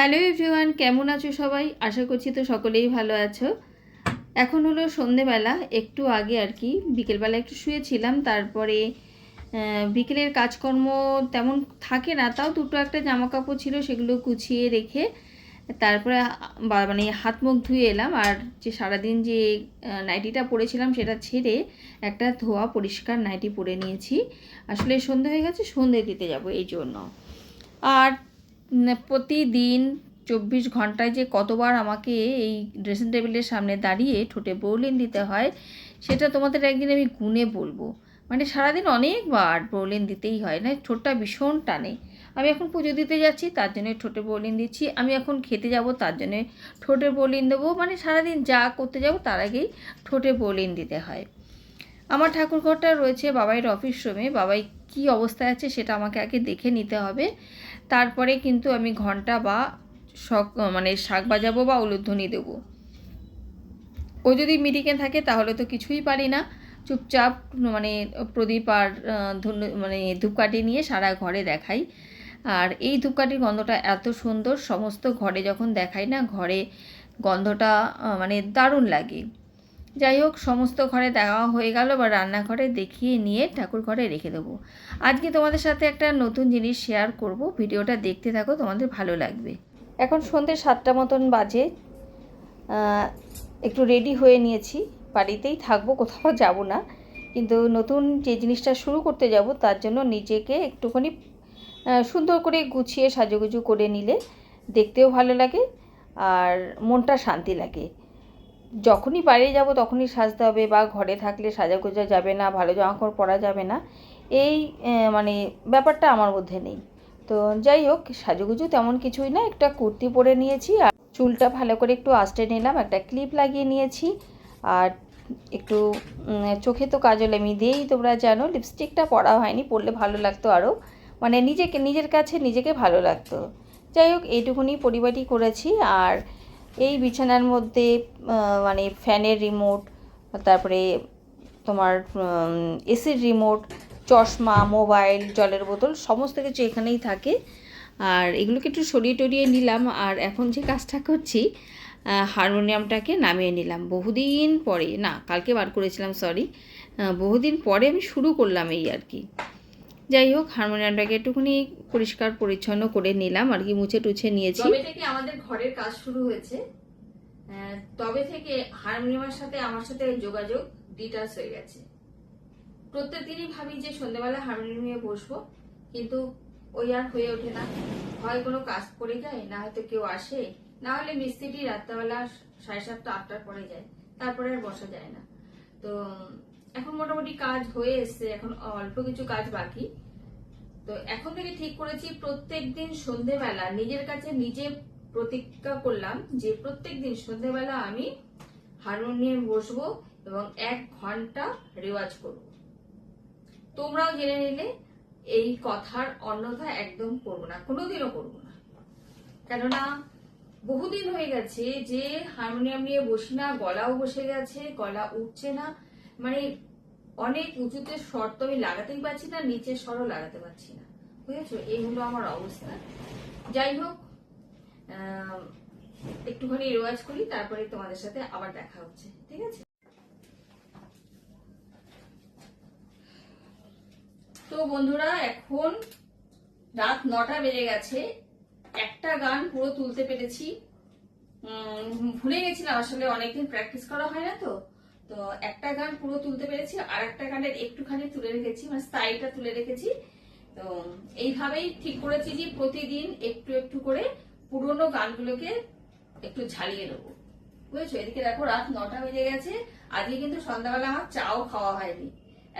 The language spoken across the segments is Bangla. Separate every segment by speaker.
Speaker 1: হ্যালো এভরিওয়ান, কেমন আছো সবাই? আশা করছি তো সকলেই ভালো আছো। এখন হলো সন্ধেবেলা, একটু আগে আর কি, বিকেলবেলা একটু শুয়েছিলাম, তারপরে বিকেলের কাজকর্ম তেমন থাকে না, তাও দুটো একটা জামা কাপড় ছিল, সেগুলো গুছিয়ে রেখে, তারপরে মানে হাত মুখ ধুয়ে এলাম, আর যে সারাদিন যে নাইটিটা পরেছিলাম, সেটা ছেড়ে একটা ধোয়া পরিষ্কার নাইটি পরে নিয়েছি। আসলে সন্ধে হয়ে গেছে, সন্ধে দিতে যাব, এই জন্য। আর প্রতিদিন চব্বিশ ঘন্টায় যে কতবার আমাকে এই ড্রেসিং টেবিলের সামনে দাঁড়িয়ে ঠোঁটে বৌলিন দিতে হয়, সেটা তোমাদের একদিন আমি গুনে বলব। মানে সারাদিন অনেকবার বৌলিন দিতেই হয়, না, ঠোঁটটা ভীষণ টানে। আমি এখন পুজো দিতে যাচ্ছি, তার জন্য ঠোঁটে বৌলিন দিচ্ছি। আমি এখন খেতে যাব, তার জন্য ঠোঁটে বৌলিন দেবো। মানে সারাদিন যা করতে যাব, তার আগেই ঠোঁটে বৌলিন দিতে হয়। আমার ঠাকুরঘরটা রয়েছে বাবাইয়ের অফিস রুমে বাবাই কী অবস্থায় আছে, সেটা আমাকে আগে দেখে নিতে হবে। তারপরে কিন্তু আমি ঘণ্টা বা শখ মানে শাক বাজাবো বা উলুধ্বনি দেবো। ও যদি মিটিংয়ে থাকে তাহলে তো কিছুই পারি না। চুপচাপ মানে প্রদীপ আর মানে ধূপকাঠি নিয়ে সারা ঘরে দেখাই। আর এই ধূপকাঠির গন্ধটা এত সুন্দর, সমস্ত ঘরে যখন দেখাই না, ঘরে গন্ধটা মানে দারুণ লাগে। যাই হোক সমস্ত ঘরে দেওয়া হয়ে গেল বা রান্নাঘরে দেখিয়ে নিয়ে ঠাকুর ঘরে রেখে দেবো। আজকে তোমাদের সাথে একটা নতুন জিনিস শেয়ার করব। ভিডিওটা দেখতে থাকো, তোমাদের ভালো লাগবে। এখন সন্ধ্যে সাতটা মতন বাজে। একটু রেডি হয়ে নিয়েছি। বাড়িতেই থাকব, কোথাও যাব না। কিন্তু নতুন যে জিনিসটা শুরু করতে যাব, তার জন্য নিজেকে একটুখানি সুন্দর করে গুছিয়ে সাজুগুজু করে নিলে দেখতেও ভালো লাগে আর মনটা শান্তি লাগে। যখনই বাইরে যাব তখনই সাজতে হবে বা ঘরে থাকলে সাজাগোজা যাবে না, ভালো জামাকাপড় পরা যাবে না। এই মানে ব্যাপারটা আমার মধ্যে নেই। তো যাই হোক, সাজুগুজু তেমন কিছুই না, একটা কুর্তি পরে নিয়েছি আর চুলটা ভালো করে একটু আস্তে নিলাম, একটা ক্লিপ লাগিয়ে নিয়েছি। আর একটু চোখে তো কাজল আমি দিয়েই তোমরা জানো, লিপস্টিকটা পরা হয়নি, পরলে ভালো লাগতো আরও। মানে নিজেকে, নিজের কাছে নিজেকে ভালো লাগতো। যাই হোক, এইটুকুনি পরিপাটি করেছি। আর এই বিছানার মধ্যে মানে ফ্যানের রিমোট তারপরে তোমার এসির রিমোট চশমা মোবাইল জলের বোতল, সমস্ত কিছু এখানেই থাকে। আর এগুলোকে একটু সরিয়ে টরিয়ে নিলাম। আর এখন যে কাজটা করছি হারমোনিয়ামটাকে নামিয়ে নিলাম। বহুদিন পরে, না, কালকে বার করেছিলাম সরি বহুদিন পরে আমি শুরু করলাম এই আর কি। যাই হোক, হারমোনিয়ামটাকে একটুখানি পরিষ্কার পরিচ্ছন্ন করে নিলাম আর কি, মুছে টুছে নিয়েছি।
Speaker 2: তবে থেকে আমাদের ঘরের কাজ শুরু হয়েছে। তবে থেকে হারমোনিয়ামের সাথে আমার সাথে যোগাযোগ ডিটাচ হয়ে গেছে। প্রত্যেক দিনই ভাবি যে সন্ধ্যেবেলা হারমোনিয়ামে বসবো, কিন্তু ওই আর হয়ে ওঠে না। হয় কোনো কাজ পড়ে যায়, না হয়তো কেউ আসে, না হলে মিস্ত্রি রাত্রেবেলা সাড়ে সাতটা, আটটার পরে যায়, তারপরে আর বসা যায় না। তো এখন মোটামুটি কাজ হয়ে এসছে, এখন অল্প কিছু কাজ বাকি। তো এখন থেকে ঠিক করেছি, প্রত্যেক দিন সন্ধেবেলা নিজের কাছে নিজে প্রতিজ্ঞা করলাম যে প্রত্যেক দিন সন্ধেবেলা আমি হারমোনিয়াম বসবো এবং এক ঘণ্টা রেওয়াজ করব। তোমরাও জেনে নিলে এই কথার অন্যথা একদম করব না, কোনোদিনও করব না। কেননা বহুদিন হয়ে গেছে যে হারমোনিয়াম নিয়ে বসি না, গলাও বসে গেছে, গলা উঠছে না মানে অনেক উঁচুতে স্বর তো আমি লাগাতেই পারছি না নিচের স্বরও লাগাতে পারছি না। বুঝেছ? এই হলো আমার অবস্থা। যাই হোক একটুখানি রেওয়াজ করি, তারপরে তোমাদের সাথে আবার দেখা হচ্ছে, ঠিক আছে? তো বন্ধুরা, এখন রাত নটা বেজে গেছে। একটা গান পুরো তুলতে পেরেছি। ভুলে গেছিলাম, আসলে অনেকদিন প্র্যাকটিস করা হয় না তো। তো একটা গান পুরো তুলতে পেরেছি আর একটা গানের একটুখানি তুলে রেখেছি মানে স্টাইলটা তুলে রেখেছি। তো এইভাবেই ঠিক করেছি যে প্রতিদিন একটু একটু করে পুরোনো গানগুলোকে একটু ঝালিয়ে নেব। বুঝেছ? এদিকে দেখো রাত নটা বেজে গেছে, আজকে কিন্তু সন্ধ্যাবেলা আমার চাও খাওয়া হয়নি।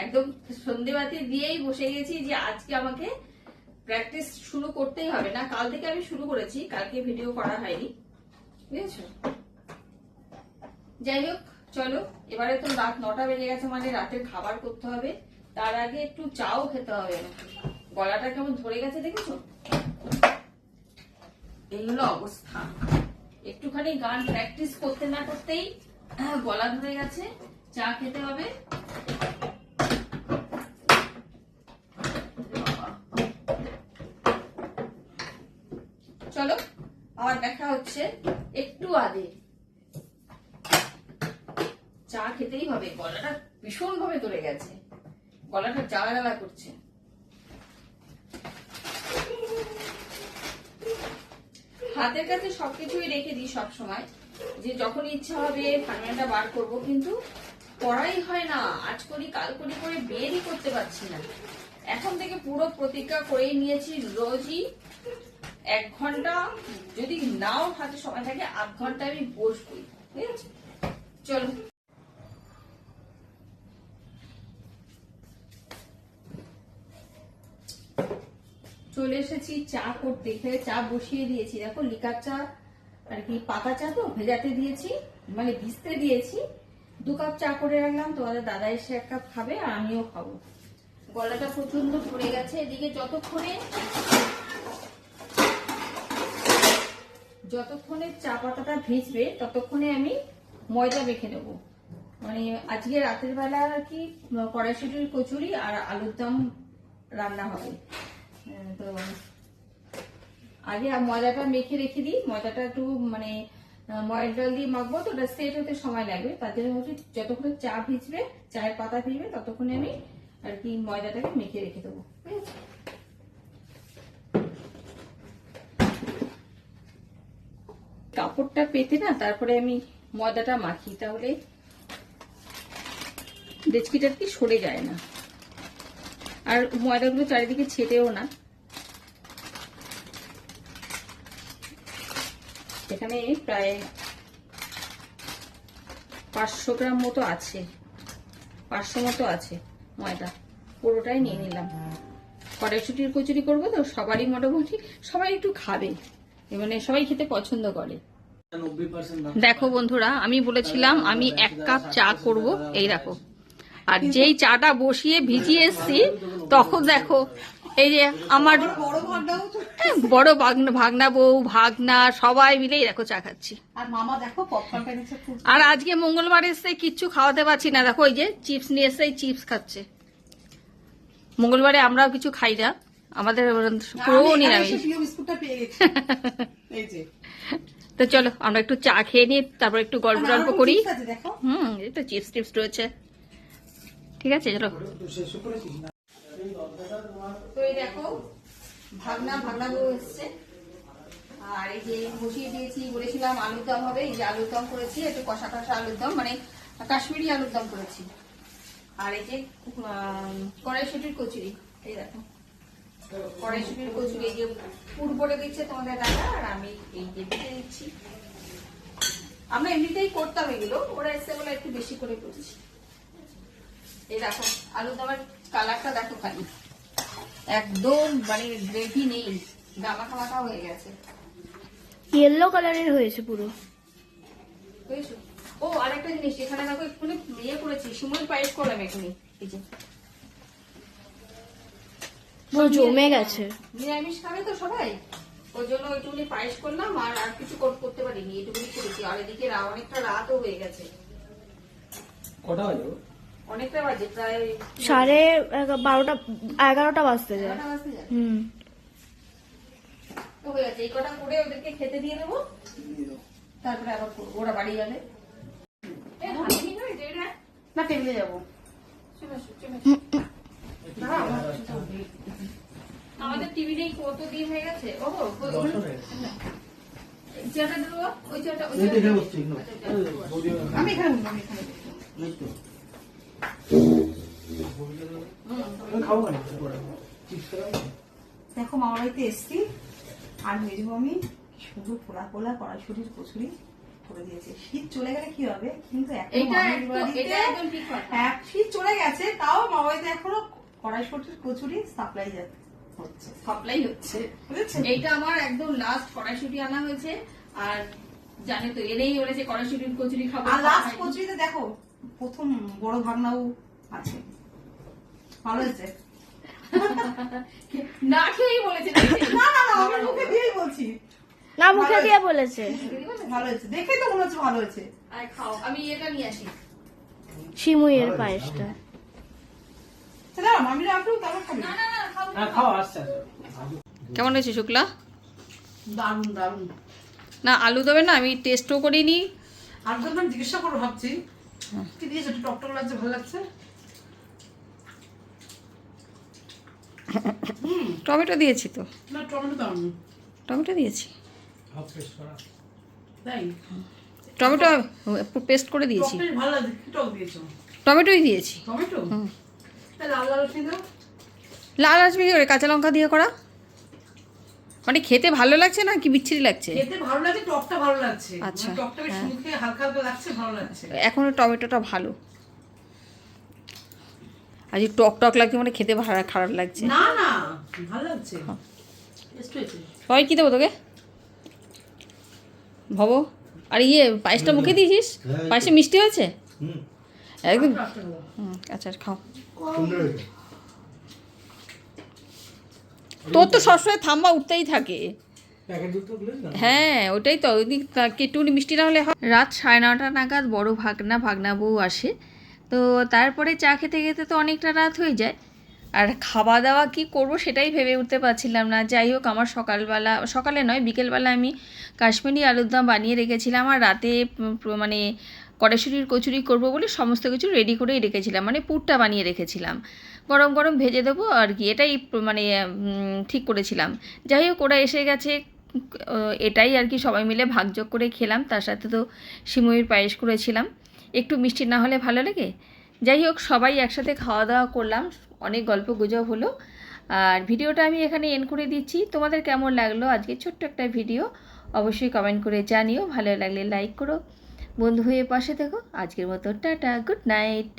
Speaker 2: একদম সন্ধেবাতি দিয়েই বসে গেছি যে আজকে আমাকে প্র্যাকটিস শুরু করতেই হবে। না, কাল থেকে আমি শুরু করেছি, কালকে ভিডিও করা হয়নি। বুঝেছ? যাই হোক চলো এবারে তো রাত নটা বেজে গেছে মানে রাতের খাবার করতে হবে। তার আগে একটু চাও খেতে হবে গলাটা কেমন ধরে গেছে দেখেছ? এই হলো অবস্থা। একটুখানি গান প্র্যাকটিস করতে না করতেই আহ, গলা ধরে গেছে। চা খেতে হবে। চলো
Speaker 1: আবার দেখা হচ্ছে একটু আগে। চা খেতেই হবে, গলাটা ভীষণ ভাবে ধরে গেছে। গলাটা জ্বালা জ্বালা করছে। হাতের কাছে সবকিছুই রেখে দিই সব সময়। যে যখন ইচ্ছা হবে ফার্মেলটা বার করব, কিন্তু করাই হয় না। আজ করি, কাল করি করে বেরই করতে পারছি না। এখন থেকে পুরো প্রতিজ্ঞা করেই নিয়েছি, রোজই এক ঘণ্টা, যদি নাও হাতে সময় থাকে, আধ ঘণ্টা আমি বসবই। ঠিক আছে? চলো। চলে এসেছি, চা করতে। এখানে চা বসিয়ে দিয়েছি। দেখো, লিকার চা, আর কি পাতা চা তো ভেজাতে দিয়েছি মানে ভিজতে দিয়েছি। দু কাপ চা করে রাখলাম, তোমাদের দাদা এসে এক কাপ খাবে আর আমিও খাব। গলাটা প্রচণ্ড পড়ে গেছে। এদিকে যতক্ষণে যতক্ষণে চা পাতাটা ভিজবে, ততক্ষণে আমি ময়দা মেখে নেব। মানে আজকে রাতের বেলা আর কি, কড়াইশুটির কচুরি আর আলুর দম রান্না হবে। তো আগে ময়দাটা মেখে রেখে দিই। ময়দাটা একটু মানে ময়দা জল দিয়ে মাখবো তো, ওটা সেট হতে সময় লাগবে। তার জন্য হচ্ছে যতক্ষণ চা ভিজবে, চায়ের পাতা ভিজবে, ততক্ষণে আমি আর কি ময়দাটাকে মেখে রেখে দেবো। ঠিক আছে? কাপড়টা পেতে না, তারপরে আমি ময়দাটা মাখি, তাহলে ডেচকিটা কি সরে যায় না। আর ময়দাগুলো চারিদিকে ছেটেও না। এখানে প্রায় পাঁচশো গ্রাম মতো আছে। পাঁচশো মতো আছে ময়দা। পুরোটাই নিয়ে নিলাম। কড়াইশুটির কচুরি করব তো, সবারই মোটামুটি, সবাই একটু খাবে। মানে সবাই খেতে পছন্দ করে। দেখো বন্ধুরা, আমি বলেছিলাম আমি এক কাপ চা করব। এই দেখো। আর যেই চাটা বসিয়ে ভিজিয়ে এসছি, তখন দেখো এই যে আমার
Speaker 3: বড়
Speaker 1: হ্যাঁ, বড় ভাগনা ভাগনা বউ ভাগনা সবাই মিলেই দেখো চা খাচ্ছি।
Speaker 3: আর
Speaker 1: আজকে মঙ্গলবার এসে কিচ্ছু খাওয়াতে পারছি না। দেখো ওই যে চিপস নিয়ে এসে চিপস খাচ্ছে। মঙ্গলবারে আমরাও কিছু খাই না। আমাদের পুরো নিরামিষ। তো চলো আমরা একটু চা খেয়ে নিই তারপর একটু গল্প
Speaker 3: আর
Speaker 1: টল্প করি। হুম এই তো চিপস টিপস রয়েছে। ঠিক আছে চলো। তো এই দেখো, ভাগনা ভাগনা বউ এসছে। আর এই যে বসিয়ে দিয়েছি, বলেছিলাম আলুর দম হবে, এই যে আলুর দম করেছি, একটু কষা কষা আলুর দম মানে কাশ্মীরি আলুর দম করেছি। আর এই যে কড়াইশুটির কচুরি, এই দেখো। কড়াইশুটির কচুরি, এই যে পুর করে দিচ্ছে তোমাদের দাদা, আর আমি এই যে দিতে দিচ্ছি। আমরা এমনিতেই করতাম এগুলো, ওরা এসে বলে একটু বেশি করে করছি। এই দেখো আলু দমের কালারটা দেখো খালি। একদম মানে গ্রেভি নেই। গামাখা মাখা হয়ে গেছে।
Speaker 4: ইয়েলো কালারের হয়েছে পুরো।
Speaker 1: ও আরেকটা জিনিস এখানে দেখো একটুখানি ইয়ে করেছি সুমন পায়েস করলাম এখনই এই যে।
Speaker 4: জমে গেছে।
Speaker 1: নিরামিষ খাবে তো সবাই? ওই জন্য ওইটুকুনি পায়েস করলাম আর আর কিছু করতে পারিনি এটুকুনি করেছি আর এদিকে অনেকটা রাতও হয়ে গেছে।
Speaker 5: কটা বাজে?
Speaker 1: অনেকটা বাজে প্রায়
Speaker 4: সাড়ে বারোটা এগারোটা বাজতে যায়। হুম।
Speaker 1: হয়ে গেছে এই কটা করে ওদেরকে খেতে দিয়ে দেবো। তারপরে আবার ওরা বাড়ি গেলে?
Speaker 3: না? টেবিলে যাব।
Speaker 1: আমাদের টিভি নেই কত দিন হয়ে গেছে? ও চেয়ারটা দেবো ওই চেয়ারটা
Speaker 3: আমি এখানে আমি
Speaker 5: খাব?
Speaker 3: দেখো মামা বাড়িতে এসছি। আর মেজবো আমি শুধু পোলা পোলা কড়াইশুটির কচুরি করে দিয়েছে। শীত চলে গেলে কি হবে? কিন্তু মামার এক শীত চলে গেছে তাও মামা এখনও কড়াইশুটির কচুরি সাপ্লাই হচ্ছে।
Speaker 1: সাপ্লাই হচ্ছে। এইটা আমার একদম লাস্ট কড়াইশুটি আনা হয়েছে। আর জানে তো এনেই বলেছে কড়াইশুটির কচুরি খাব
Speaker 3: আর লাস্ট কচুরিতে দেখো প্রথম বড় ভাগনাও আছে। ভালো হয়েছে।
Speaker 1: না খেয়েই বলেছে
Speaker 3: না না না আমি মুখে দিয়েই বলছি।
Speaker 4: না মুখে দিয়ে বলেছে।
Speaker 3: ভালো হয়েছে। দেখেই তো মনে হচ্ছে ভালো হয়েছে।
Speaker 1: আয় খাও আমি এটা নিয়ে আসি।
Speaker 4: শিমুইয়ের পায়েসটা।
Speaker 1: খাও
Speaker 5: হ্যাঁ।
Speaker 1: কেমন হয়েছে শুক্লা?
Speaker 3: দারুণ দারুণ
Speaker 1: না আলু দেবে না? আমি টেস্টও করিনি।
Speaker 6: আর বললাম জিজ্ঞাসা করব ভাবছি। কি দিয়েছে? টকটক লাগছে ভালো লাগছে?
Speaker 1: টমেটো দিয়েছি তো।
Speaker 6: না টমেটো দাও
Speaker 1: টমেটো দিয়েছি। টমেটো পেস্ট করে দিয়েছি। টমেটোই দিয়েছি।
Speaker 6: লাল
Speaker 1: আসবে কি করে কাঁচা লঙ্কা দিয়ে করা। মানে খেতে ভালো লাগছে না কি বিচ্ছিরি লাগছে?
Speaker 6: খেতে ভালো লাগছে টকটা ভালো লাগছে।
Speaker 1: আচ্ছা,
Speaker 6: মানে টকটা বেশ মুখে হালকা হালকা লাগছে ভালো লাগছে।
Speaker 1: এখনও টমেটোটা ভালো। আজ টক টক লাগছে মানে খেতে ভাড়া খারাপ লাগছে।
Speaker 6: না না ভালো লাগছে।
Speaker 1: সবাই কী দেবো তোকে? ভব। আর ইয়ে পায়েসটা মুখে দিয়েছিস? পায়েসে মিষ্টি হয়েছে?
Speaker 5: হুম।
Speaker 1: একদম।
Speaker 6: টকটা দাও।
Speaker 1: হুম, আচ্ছা খাও। তোর তো সবসময় থাম্বা উঠতেই থাকে। হ্যাঁ ওটাই তো। ওই একটুখানি মিষ্টি না হলে হয়। রাত সাড়ে নটা নাগাদ বড় ভাগনা ভাগনা বউ আসে। তো তারপরে চা খেতে খেতে তো অনেকটা রাত হয়ে যায়। আর খাওয়া দাওয়া কি করব সেটাই ভেবে উঠতে পারছিলাম না। যাই হোক, আমার সকালবেলা, সকালে নয়, বিকেলবেলা আমি কাশ্মীরি আলুর দম বানিয়ে রেখেছিলাম আর রাতে মানে কড়াইশুটির কচুরি করব বলে সমস্ত কিছু রেডি করেই রেখেছিলাম। মানে পুরটা বানিয়ে রেখেছিলাম। গরম গরম ভেজে দেবো আর কি, এটাই মানে ঠিক করেছিলাম। যাই হোক, ওরা এসে গেছে। এটাই আর কি সবাই মিলে ভাগযোগ করে খেলাম। তার সাথে তো সিমইয়ের পায়েস করেছিলাম। একটু মিষ্টি না হলে ভালো লাগে? যাই হোক, সবাই একসাথে খাওয়া দাওয়া করলাম। অনেক গল্প গুজব হলো। আর ভিডিওটা আমি এখানে এন করে দিচ্ছি। তোমাদের কেমন লাগল আজকে ছোট্ট একটা ভিডিও? অবশ্যই কমেন্ট করে জানিও। ভালো লাগলে লাইক করো। বন্ধু হয়ে পাশে থেকো। আজকের মতো টাটা। Good night